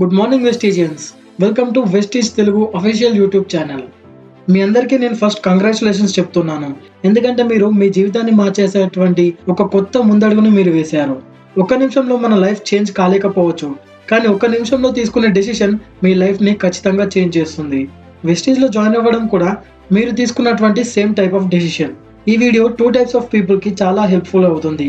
Good morning Vestigians welcome to Vestige Telugu official YouTube channel మీ అందరికీ నేను first congratulations చెప్తున్నాను. ఎందుకంటే మీరు మీ జీవితాన్ని మార్చేసేటువంటి ఒక కొత్త ముందడుగును మీరు వేశారు. ఒక్క నిమిషంలో మన లైఫ్ చేంజ్ కాలేకపోవచ్చు. కానీ ఒక్క నిమిషంలో తీసుకునే డెసిషన్ మీ లైఫ్ని ఖచ్చితంగా చేంజ్ చేస్తుంది. వెస్టీజ్లో జాయిన్ అవ్వడం కూడా మీరు తీసుకున్నటువంటి సేమ్ టైప్ ఆఫ్ డెసిషన్ ఈ వీడియో టూ టైప్స్ ఆఫ్ పీపుల్కి చాలా హెల్ప్ఫుల్ అవుతుంది.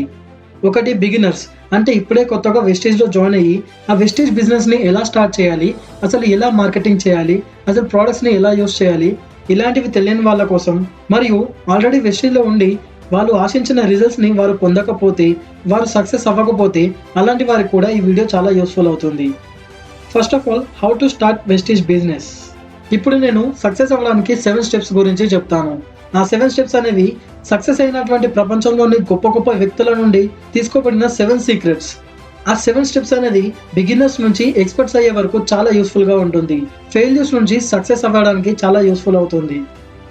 ఒకటి బిగినర్స్ అంటే ఇప్పుడే కొత్తగా వెస్టేజ్లో జాయిన్ అయ్యి ఆ వెస్టేజ్ బిజినెస్ని ఎలా స్టార్ట్ చేయాలి అసలు ఎలా మార్కెటింగ్ చేయాలి అసలు ప్రోడక్ట్స్ని ఎలా యూస్ చేయాలి ఇలాంటివి తెలియని వాళ్ళ కోసం మరియు ఆల్రెడీ వెస్టేజ్లో ఉండి వాళ్ళు ఆశించిన రిజల్ట్స్ని వారు పొందకపోతే వారు సక్సెస్ అవ్వకపోతే అలాంటి వారికి కూడా ఈ వీడియో చాలా యూస్ఫుల్ అవుతుంది. First of all how to start Vestige business ఇప్పుడు నేను సక్సెస్ అవ్వడానికి సెవెన్ స్టెప్స్ గురించి చెప్తాను. ఆ సెవెన్ స్టెప్స్ అనేవి సక్సెస్ అయినటువంటి ప్రపంచంలోని గొప్ప గొప్ప వ్యక్తుల నుండి తీసుకోబడిన సెవెన్ సీక్రెట్స్. ఆ సెవెన్ స్టెప్స్ అనేది బిగినర్స్ నుంచి ఎక్స్పర్ట్స్ అయ్యే వరకు చాలా యూస్ఫుల్గా ఉంటుంది. ఫెయిల్యూర్స్ నుంచి సక్సెస్ అవ్వడానికి చాలా యూస్ఫుల్ అవుతుంది.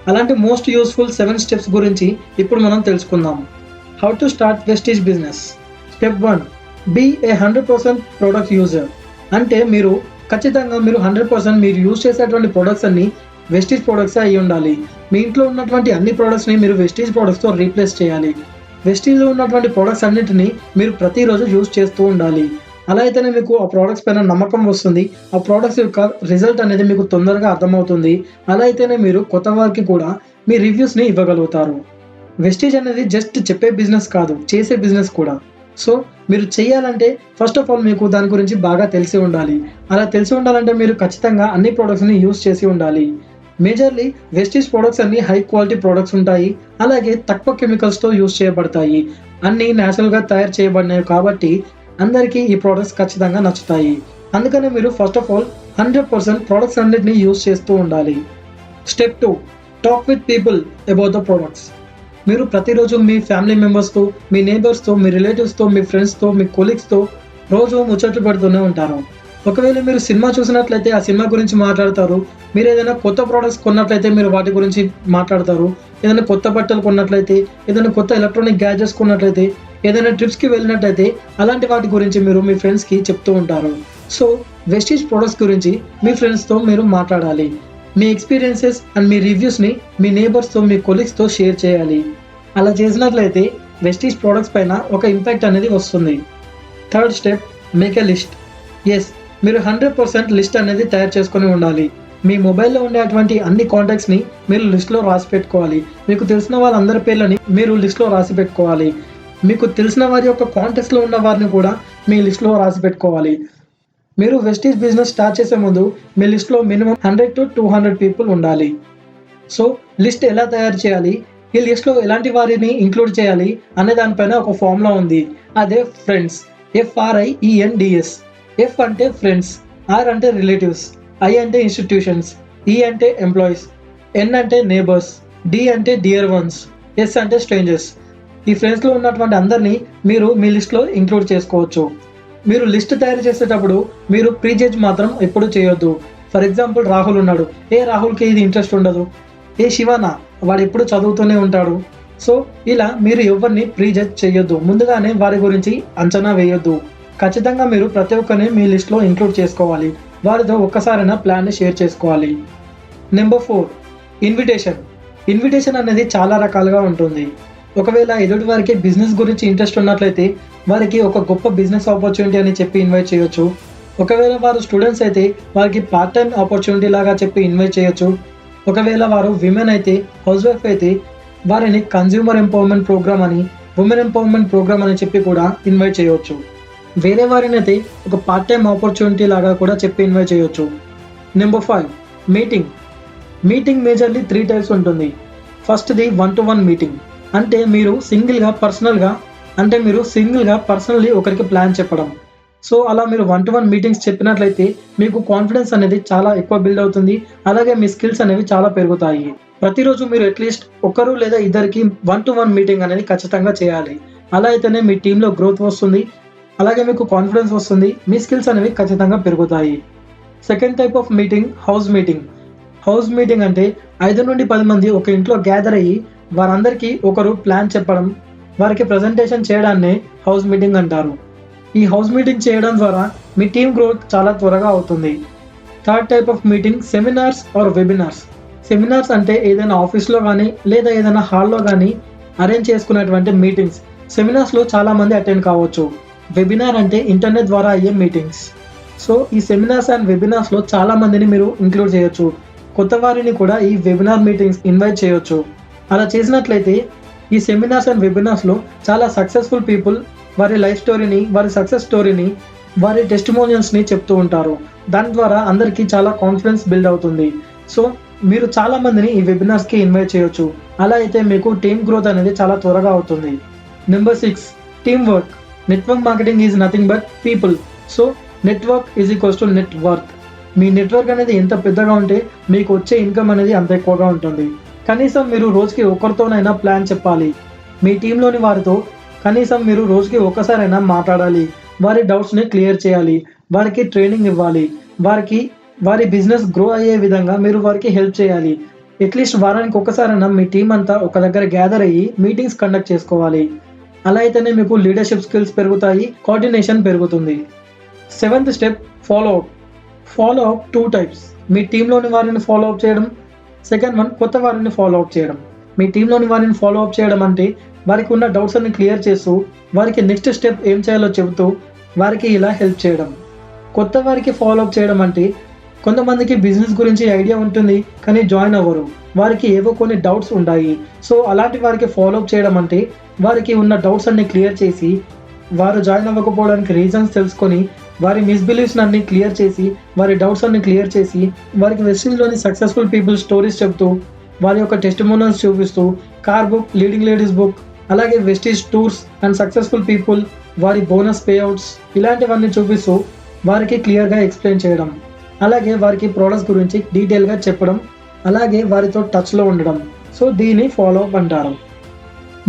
అలాంటి మోస్ట్ యూస్ఫుల్ సెవెన్ స్టెప్స్ గురించి ఇప్పుడు మనం తెలుసుకుందాం. How to start Vestige business step one be a hundred percent product user అంటే మీరు ఖచ్చితంగా మీరు హండ్రెడ్ పర్సెంట్ మీరు యూజ్ చేసేటువంటి ప్రొడక్ట్స్ అన్ని వెస్టేజ్ ప్రొడక్ట్స్ అయి ఉండాలి. మీ ఇంట్లో ఉన్నటువంటి అన్ని ప్రొడక్ట్స్ని మీరు వెస్టీజ్ ప్రొడక్ట్స్తో రీప్లేస్ చేయాలి. వెస్టీజ్లో ఉన్నటువంటి ప్రొడక్ట్స్ అన్నింటిని మీరు ప్రతిరోజు యూజ్ చేస్తూ ఉండాలి. అలా అయితేనే మీకు ఆ ప్రోడక్ట్స్ పైన నమ్మకం వస్తుంది. ఆ ప్రోడక్ట్స్ యొక్క రిజల్ట్ అనేది మీకు తొందరగా అర్థమవుతుంది. అలా అయితేనే మీరు కొత్త వారికి కూడా మీ రివ్యూస్ని ఇవ్వగలుగుతారు. వెస్టేజ్ అనేది జస్ట్ చెప్పే బిజినెస్ కాదు చేసే బిజినెస్ కూడా. సో మీరు చేయాలంటే ఫస్ట్ ఆఫ్ ఆల్ మీకు దాని గురించి బాగా తెలిసి ఉండాలి. అలా తెలిసి ఉండాలంటే మీరు ఖచ్చితంగా అన్ని ప్రోడక్ట్స్ని యూజ్ చేసి ఉండాలి. మేజర్లీ వెస్టీజ్ ప్రొడక్ట్స్ అన్ని హై క్వాలిటీ ప్రొడక్ట్స్ ఉంటాయి. అలాగే తక్కువ కెమికల్స్తో యూజ్ చేయబడతాయి. అన్ని న్యాచురల్గా తయారు చేయబడినాయి కాబట్టి అందరికీ ఈ ప్రోడక్ట్స్ ఖచ్చితంగా నచ్చుతాయి. అందుకనే మీరు first of all hundred percent products అన్నిటిని యూజ్ చేస్తూ ఉండాలి. Step two talk with people about the products మీరు ప్రతిరోజు మీ ఫ్యామిలీ మెంబర్స్తో మీ నేబర్స్తో మీ రిలేటివ్స్తో మీ ఫ్రెండ్స్తో మీ కొలీగ్స్తో రోజు ముచ్చట్లు పెడుతూనే ఉంటారు. ఒకవేళ మీరు సినిమా చూసినట్లయితే ఆ సినిమా గురించి మాట్లాడతారు. మీరు ఏదైనా కొత్త ప్రోడక్ట్స్ కొన్నట్లయితే మీరు వాటి గురించి మాట్లాడతారు. ఏదైనా కొత్త బట్టలు కొన్నట్లయితే ఏదైనా కొత్త ఎలక్ట్రానిక్ గ్యాజెట్స్ కొన్నట్లయితే ఏదైనా ట్రిప్స్కి వెళ్ళినట్లయితే అలాంటి వాటి గురించి మీరు మీ ఫ్రెండ్స్కి చెప్తూ ఉంటారు. సో వెస్టీజ్ ప్రొడక్ట్స్ గురించి మీ ఫ్రెండ్స్తో మీరు మాట్లాడాలి. మీ ఎక్స్పీరియన్సెస్ అండ్ మీ రివ్యూస్ని మీ నేబర్స్తో మీ కొలీగ్స్తో షేర్ చేయాలి. అలా చేసినట్లయితే వెస్టీజ్ ప్రోడక్ట్స్ పైన ఒక ఇంపాక్ట్ అనేది వస్తుంది. Third step make a list yes మీరు హండ్రెడ్ పర్సెంట్ లిస్ట్ అనేది తయారు చేసుకొని ఉండాలి. మీ మొబైల్లో ఉండేటువంటి అన్ని కాంటాక్ట్స్ని మీరు లిస్ట్లో రాసి పెట్టుకోవాలి. మీకు తెలిసిన వాళ్ళందరి పేర్లని మీరు లిస్ట్లో రాసి పెట్టుకోవాలి. మీకు తెలిసిన వారి యొక్క కాంటాక్ట్స్లో ఉన్న వారిని కూడా మీ లిస్ట్లో రాసి పెట్టుకోవాలి. మీరు వెస్టీజ్ బిజినెస్ స్టార్ట్ చేసే ముందు మీ లిస్ట్లో minimum hundred to two hundred people ఉండాలి. సో లిస్ట్ ఎలా తయారు చేయాలి? ఈ లిస్ట్లో ఎలాంటి వారిని ఇంక్లూడ్ చేయాలి? అనే దానిపైన ఒక ఫార్ములా ఉంది. అదే ఫ్రెండ్స్ ఎఫ్ఆర్ఐఈఎన్డిఎస్ ఎఫ్ అంటే ఫ్రెండ్స్ ఆర్ అంటే రిలేటివ్స్ ఐ అంటే ఇన్స్టిట్యూషన్స్ e ఈ అంటే ఎంప్లాయీస్ ఎన్ అంటే నేబర్స్ డి అంటే డియర్ వన్స్ ఎస్ అంటే స్ట్రేంజర్స్ ఈ ఫ్రెండ్స్లో ఉన్నటువంటి అందరినీ మీరు మీ లిస్ట్లో ఇంక్లూడ్ చేసుకోవచ్చు. మీరు లిస్ట్ తయారు చేసేటప్పుడు మీరు ప్రీజేజ్ మాత్రం ఎప్పుడు చేయొద్దు. ఫర్ ఎగ్జాంపుల్ రాహుల్ ఉన్నాడు. ఏ రాహుల్కి ఇది ఇంట్రెస్ట్ ఉండదు? ఏ శివాన? వాడు ఎప్పుడు చదువుతూనే ఉంటాడు. సో ఇలా మీరు ఎవరిని ప్రీజడ్జ్ చేయొద్దు. ముందుగానే వారి గురించి అంచనా వేయొద్దు. ఖచ్చితంగా మీరు ప్రతి ఒక్కరిని మీ లిస్ట్లో ఇంక్లూడ్ చేసుకోవాలి. వారితో ఒక్కసారైనా ప్లాన్ని షేర్ చేసుకోవాలి. Number four invitation. ఇన్విటేషన్ అనేది చాలా రకాలుగా ఉంటుంది. ఒకవేళ ఎదుటి వారికి బిజినెస్ గురించి ఇంట్రెస్ట్ ఉన్నట్లయితే వారికి ఒక గొప్ప బిజినెస్ ఆపర్చునిటీ అని చెప్పి ఇన్వైట్ చేయొచ్చు. ఒకవేళ వారు స్టూడెంట్స్ అయితే వారికి పార్ట్ టైం ఆపర్చునిటీ లాగా చెప్పి ఇన్వైట్ చేయొచ్చు. ఒకవేళ వారు విమెన్ అయితే హౌస్ వైఫ్ అయితే వారిని కన్జ్యూమర్ ఎంపవర్మెంట్ ప్రోగ్రామ్ అని ఉమెన్ ఎంపవర్మెంట్ ప్రోగ్రామ్ అని చెప్పి కూడా ఇన్వైట్ చేయవచ్చు వేరే వారిని అయితే ఒక పార్ట్ టైం ఆపర్చునిటీ లాగా కూడా చెప్పి ఇన్వైట్ చేయొచ్చు. Number five meeting meeting majorly three types ఉంటుంది. ఫస్ట్ది వన్ టు వన్ మీటింగ్ అంటే మీరు సింగిల్గా పర్సనల్గా అంటే మీరు సింగిల్గా పర్సనల్లీ ఒకరికి ప్లాన్ చెప్పడం. సో అలా మీరు వన్ టు వన్ మీటింగ్స్ చెప్పినట్లయితే మీకు కాన్ఫిడెన్స్ అనేది చాలా ఎక్కువ బిల్డ్ అవుతుంది. అలాగే మీ స్కిల్స్ అనేవి చాలా పెరుగుతాయి. ప్రతిరోజు మీరు అట్లీస్ట్ ఒకరు లేదా ఇద్దరికి వన్ టు వన్ మీటింగ్ అనేది ఖచ్చితంగా చేయాలి. అలా అయితేనే మీ టీంలో గ్రోత్ వస్తుంది. అలాగే మీకు కాన్ఫిడెన్స్ వస్తుంది. మీ స్కిల్స్ అనేవి ఖచ్చితంగా పెరుగుతాయి. Second type of meeting house meeting house meeting అంటే ఐదు నుండి పది మంది ఒక ఇంట్లో గ్యాదర్ అయ్యి వారందరికీ ఒకరు ప్లాన్ చెప్పడం వారికి ప్రజెంటేషన్ చేయడాన్నే హౌస్ మీటింగ్ అంటారు. ఈ హౌస్ మీటింగ్ చేయడం ద్వారా మీ టీమ్ గ్రోత్ చాలా త్వరగా అవుతుంది. Third type of meeting seminars or webinars seminars అంటే ఏదైనా ఆఫీస్లో కానీ లేదా ఏదైనా హాల్లో కానీ అరేంజ్ చేసుకునేటువంటి మీటింగ్స్ సెమినార్స్లో చాలామంది అటెండ్ కావచ్చు. వెబినార్ అంటే ఇంటర్నెట్ ద్వారా అయ్యే మీటింగ్స్ సో ఈ సెమినార్స్ అండ్ వెబినార్స్లో చాలా మందిని మీరు ఇంక్లూడ్ చేయొచ్చు. కొత్త వారిని కూడా ఈ వెబినార్ మీటింగ్స్ ఇన్వైట్ చేయొచ్చు. అలా చేసినట్లయితే ఈ సెమినార్స్ అండ్ వెబినార్స్లో చాలా సక్సెస్ఫుల్ పీపుల్ వారి లైఫ్ స్టోరీని వారి సక్సెస్ స్టోరీని వారి టెస్టిమోనియల్స్ని చెప్తూ ఉంటారు. దాని ద్వారా అందరికీ చాలా కాన్ఫిడెన్స్ బిల్డ్ అవుతుంది. సో మీరు చాలా మందిని ఈ వెబినార్స్కి ఇన్వైట్ చేయొచ్చు. అలా అయితే మీకు టీమ్ గ్రోత్ అనేది చాలా త్వరగా అవుతుంది. Number six team work network marketing is nothing but people so network is equals to network me network అనేది ఎంత పెద్దగా ఉంటే మీకు వచ్చే ఇన్కమ్ అనేది అంత ఎక్కువగా ఉంటుంది. కనీసం మీరు రోజుకి ఒకరితోనైనా ప్లాన్ చెప్పాలి. మీ టీంలోని వారితో కనీసం మీరు రోజుకి ఒక్కసారైనా మాట్లాడాలి. వారి డౌట్స్ని క్లియర్ చేయాలి. వారికి ట్రైనింగ్ ఇవ్వాలి. వారికి వారి బిజినెస్ గ్రో అయ్యే విధంగా మీరు వారికి హెల్ప్ చేయాలి. అట్లీస్ట్ వారానికి ఒకసారైనా మీ టీం అంతా ఒక దగ్గర గ్యాదర్ అయ్యి మీటింగ్స్ కండక్ట్ చేసుకోవాలి. అలా అయితేనే మీకు లీడర్షిప్ స్కిల్స్ పెరుగుతాయి కోఆర్డినేషన్ పెరుగుతుంది. Seventh step follow up follow up two types మీ టీంలోని వారిని ఫాలో అప్ చేయడం సెకండ్ వన్ కొత్త వారిని ఫాలో అప్ చేయడం. మీ టీంలోని వారిని ఫాలో అప్ చేయడం అంటే వారికి ఉన్న డౌట్స్ అన్ని క్లియర్ చేస్తూ వారికి నెక్స్ట్ స్టెప్ ఏం చేయాలో చెబుతూ వారికి ఇలా హెల్ప్ చేయడం. కొత్త వారికి ఫాలో అప్ చేయడం అంటే కొంతమందికి బిజినెస్ గురించి ఐడియా ఉంటుంది కానీ జాయిన్ అవ్వరు. వారికి ఏవో కొన్ని డౌట్స్ ఉంటాయి. సో అలాంటి వారికి ఫాలో అప్ చేయడం అంటే వారికి ఉన్న డౌట్స్ అన్ని క్లియర్ చేసి వారు జాయిన్ అవ్వకపోవడానికి రీజన్స్ తెలుసుకొని వారి మిస్బిలీవ్స్ అన్ని క్లియర్ చేసి వారి డౌట్స్ అన్ని క్లియర్ చేసి వారికి వెస్టింగ్లోని సక్సెస్ఫుల్ పీపుల్ స్టోరీస్ చెప్తూ వారి యొక్క టెస్టిమోనల్స్ చూపిస్తూ car book leading ladies book అలాగే Vestige tours and successful people వారి బోనస్ పేఅవుట్స్ ఇలాంటివన్నీ చూపిస్తూ వారికి క్లియర్గా ఎక్స్ప్లెయిన్ చేయడం. అలాగే వారికి ప్రోడక్ట్స్ గురించి డీటెయిల్గా చెప్పడం అలాగే వారితో టచ్లో ఉండడం. సో దీన్ని ఫాలో అప్ అంటారు.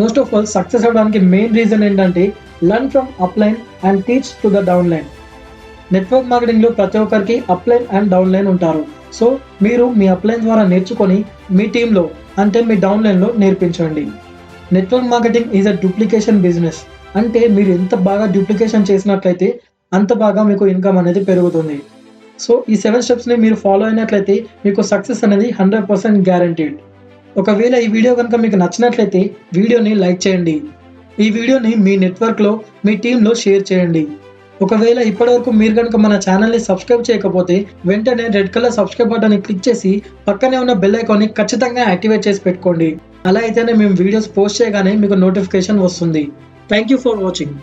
మోస్ట్ ఆఫ్ ఆల్ సక్సెస్ అవ్వడానికి మెయిన్ రీజన్ ఏంటంటే learn from upline and teach to the downline network మార్కెటింగ్లో ప్రతి ఒక్కరికి అప్లైన్ అండ్ డౌన్లైన్ ఉంటారు. సో మీరు మీ అప్లైన్ ద్వారా నేర్చుకొని మీ టీంలో అంటే మీ డౌన్లైన్లో నేర్పించండి. Network marketing is a duplication business అంటే మీరు ఎంత బాగా డూప్లికేషన్ చేసినట్లయితే అంత బాగా మీకు ఇన్కమ్ అనేది పెరుగుతుంది. సో ఈ సెవెన్ స్టెప్స్ని మీరు ఫాలో అయినట్లయితే మీకు సక్సెస్ అనేది హండ్రెడ్ పర్సెంట్ గ్యారంటీడ్ ఒకవేళ ఈ వీడియో కనుక మీకు నచ్చినట్లయితే వీడియోని లైక్ చేయండి. ఈ వీడియోని మీ నెట్వర్క్లో మీ టీంలో షేర్ చేయండి. ఒకవేళ ఇప్పటివరకు మీరు కనుక మన ఛానల్ని సబ్స్క్రైబ్ చేయకపోతే వెంటనే రెడ్ కలర్ సబ్స్క్రైబ్ బటన్ని క్లిక్ చేసి పక్కనే ఉన్న బెల్ ఐకాన్ని ఖచ్చితంగా యాక్టివేట్ చేసి పెట్టుకోండి. అలా అయితేనే మేము వీడియోస్ పోస్ట్ చేయగానే మీకు నోటిఫికేషన్ వస్తుంది. Thank you for watching